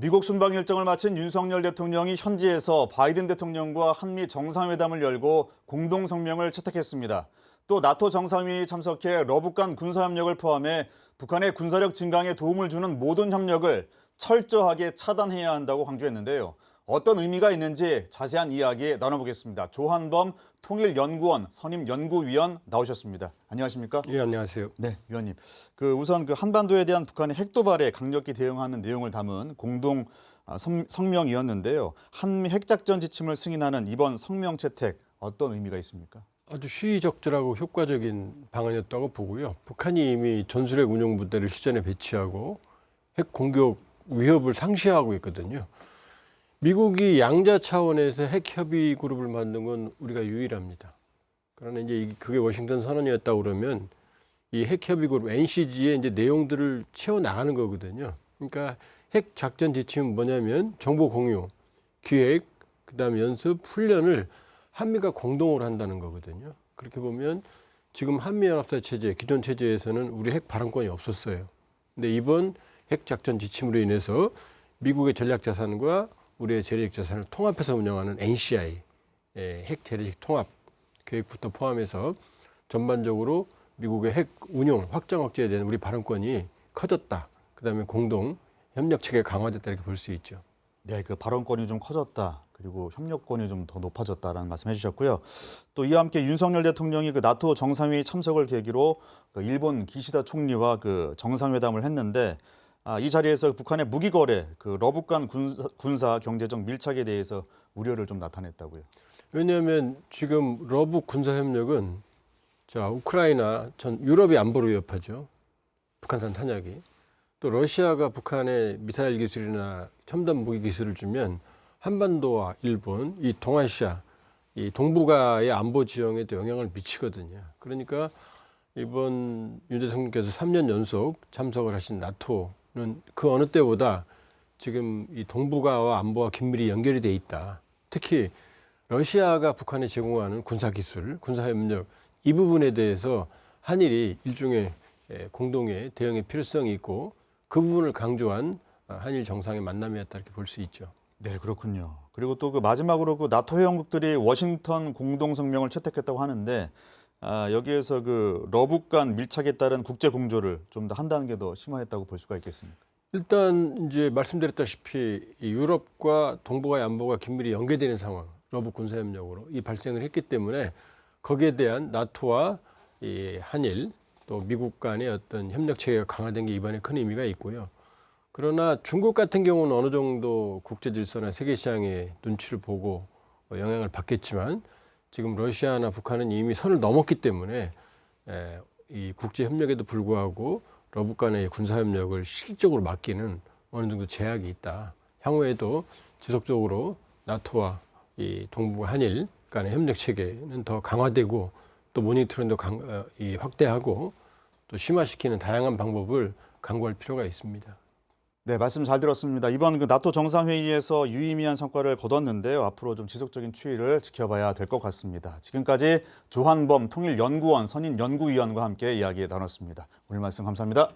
미국 순방 일정을 마친 윤석열 대통령이 현지에서 바이든 대통령과 한미 정상회담을 열고 공동 성명을 채택했습니다. 또 나토 정상회의 참석해 러북 간 군사협력을 포함해 북한의 군사력 증강에 도움을 주는 모든 협력을 철저하게 차단해야 한다고 강조했는데요. 어떤 의미가 있는지 자세한 이야기 나눠보겠습니다. 조한범 통일연구원 선임 연구위원 나오셨습니다. 안녕하십니까? 예, 안녕하세요. 네, 위원님. 그 우선 그 한반도에 대한 북한의 핵 도발에 강력히 대응하는 내용을 담은 공동 아, 성- 성명이었는데요. 한미 핵작전 지침을 승인하는 이번 성명 채택 어떤 의미가 있습니까? 아주 시의적절하고 효과적인 방안이었다고 보고요. 북한이 이미 전술핵 운용 부대를 시전에 배치하고 핵 공격 위협을 상시하고 있거든요. 미국이 양자 차원에서 핵 협의 그룹을 만든 건 우리가 유일합니다. 그러나 이제 이- 그게 워싱턴 선언이었다 그러면 이 핵 협의 그룹 NCG의 이제 내용들을 채워 나가는 거거든요. 그러니까 핵 작전 지침은 뭐냐면 정보 공유, 기획, 그다음 연습, 훈련을 한미가 공동으로 한다는 거거든요. 그렇게 보면 지금 한미연합사 체제, 기존 체제에서는 우리 핵 발언권이 없었어요. 근데 이번 핵 작전 지침으로 인해서 미국의 전략 자산과 우리의 재래식 자산을 통합해서 운영하는 NCI, 예, 핵 재래식 통합 계획부터 포함해서 전반적으로 미국의 핵 운용 확장 억제에 대한 우리 발언권이 커졌다. 그다음에 공동 협력 체계 강화됐다 이렇게 볼 수 있죠. 네, 그 발언권이 좀 커졌다. 그리고 협력권이 좀 더 높아졌다라는 말씀해 주셨고요. 또 이와 함께 윤석열 대통령이 그 나토 정상회의 참석을 계기로 그 일본 기시다 총리와 그 정상회담을 했는데 아, 이 자리에서 북한의 무기 거래, 그 러북 간 군사, 군사 경제적 밀착에 대해서 우려를 좀 나타냈다고요. 왜냐하면 지금 러북 군사 협력은 자 우크라이나 전 유럽이 안보를 위협하죠. 북한산 탄약이 또 러시아가 북한에 미사일 기술이나 첨단 무기 기술을 주면 한반도와 일본, 이 동아시아, 이 동북아의 안보 지형에도 영향을 미치거든요. 그러니까 이번 윤 대통령께서 3년 연속 참석을 하신 나토는 그 어느 때보다 지금 이 동북아와 안보와 긴밀히 연결이 돼 있다. 특히 러시아가 북한에 제공하는 군사 기술, 군사 협력 이 부분에 대해서 한일이 일종의 에, 공동의 대응의 필요성이 있고 그 부분을 강조한 아, 한일 정상의 만남이었다 이렇게 볼 수 있죠. 네, 그렇군요. 그리고 또 그 마지막으로 그 나토 회원국들이 워싱턴 공동 성명을 채택했다고 하는데 아, 여기에서 그 러북 간 밀착에 따른 국제 공조를 좀 더 한 단계 더 심화했다고 볼 수가 있겠습니까? 일단 이제 말씀드렸다시피 이 유럽과 동북아의 안보가 긴밀히 연계되는 상황, 러북 군사 협력으로 이 발생을 했기 때문에 거기에 대한 나토와 이 한일 또 미국 간의 어떤 협력 체계가 강화된 게 이번에 큰 의미가 있고요. 그러나 중국 같은 경우는 어느 정도 국제 질서나 세계 시장의 눈치를 보고 어, 영향을 받겠지만 지금 러시아나 북한은 이미 선을 넘었기 때문에 에, 이 국제 협력에도 불구하고 러북 간의 군사 협력을 실질적으로 막기는 어느 정도 제약이 있다. 향후에도 지속적으로 나토와 이 동북 한일 간의 협력 체계는 더 강화되고 또 모니터링도 강, 어, 이 확대하고 또 심화시키는 다양한 방법을 강구할 필요가 있습니다. 네, 말씀 잘 들었습니다. 이번 그 나토 정상회의에서 유의미한 성과를 거뒀는데요. 앞으로 좀 지속적인 추이를 지켜봐야 될 것 같습니다. 지금까지 조한범 통일연구원 선임 연구위원과 함께 이야기 나눴습니다. 오늘 말씀 감사합니다.